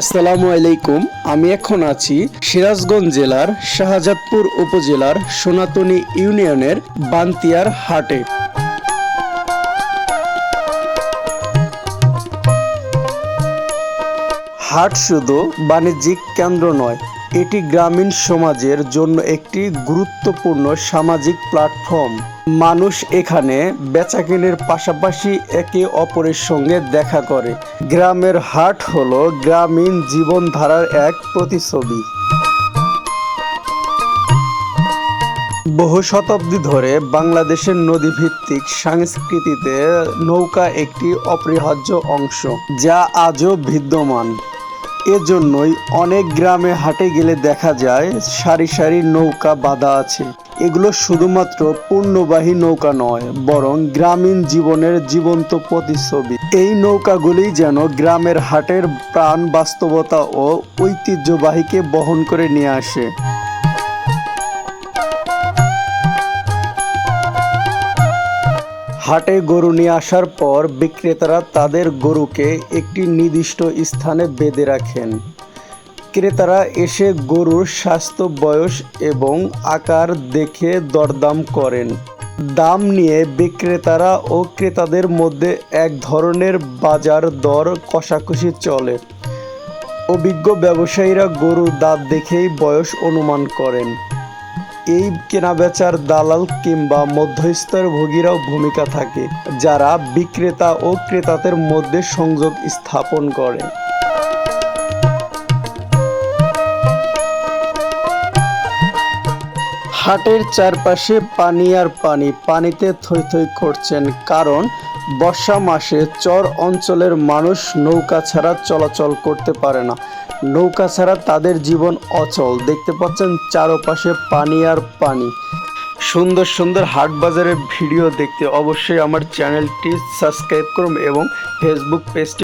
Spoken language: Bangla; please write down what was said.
আসসালামু আলাইকুম, আমি এখন আছি সিরাজগঞ্জ জেলার শাহজাদপুর উপজেলার সোনাতনী ইউনিয়নের বান্তিয়ার হাটে। হাট শুধু বাণিজ্যিক কেন্দ্র নয় এটি গ্রামীণ সমাজের জন্য একটি গুরুত্বপূর্ণ সামাজিক প্ল্যাটফর্ম। মানুষ এখানে বেচাকেনার পাশাপাশি একে অপরের সঙ্গে দেখা করে। গ্রামের হাট হল গ্রামীণ জীবনধারার এক প্রতিচ্ছবি। বহু শতাব্দী ধরে বাংলাদেশের নদীভিত্তিক সংস্কৃতিতে নৌকা একটি অপরিহার্য অংশ, যা আজও বিদ্যমান। এজন্যই অনেক গ্রামে হাটে গেলে দেখা যায় সারি সারি নৌকা বাঁধা আছে। এগুলো শুধুমাত্র পূর্ণবাহী নৌকা নয়, বরং গ্রামীণ জীবনের জীবন্ত প্রতিচ্ছবি। এই নৌকাগুলি যেন গ্রামের হাটের প্রাণ বাস্তবতা ও ঐতিহ্যবাহীকে বহন করে নিয়ে আসে। হাটে গরু নিয়ে আসার পর বিক্রেতারা তাদের গরুকে একটি নির্দিষ্ট স্থানে বেঁধে রাখেন। ক্রেতারা এসে গরুর স্বাস্থ্য, বয়স এবং আকার দেখে দরদাম করেন। দাম নিয়ে বিক্রেতারা ও ক্রেতাদের মধ্যে এক ধরনের বাজার দর কষাকষি চলে। অভিজ্ঞ ব্যবসায়ীরা গরুর দাঁত দেখেই বয়স অনুমান করেন। এই কেনাবেচার দালাল কিংবা মধ্যস্তর ভোগীরাও ভূমিকা থাকে, যারা বিক্রেতা ও ক্রেতাদের মধ্যে সংযোগ স্থাপন করে। হাটের চারপাশে পানি আর পানি, পানিতে থই থই করছেন। কারণ, বর্ষা মাসে চর অঞ্চলের মানুষ নৌকা ছাড়া চলাচল করতে পারে না। নৌকা ছাড়া তাদের জীবন অচল। দেখতে পাচ্ছেন চারপাশে পানি আর পানি। সুন্দর সুন্দর হাট বাজারের ভিডিও দেখতে অবশ্যই আমার চ্যানেলটি সাবস্ক্রাইব করুন এবং ফেসবুক পেজটি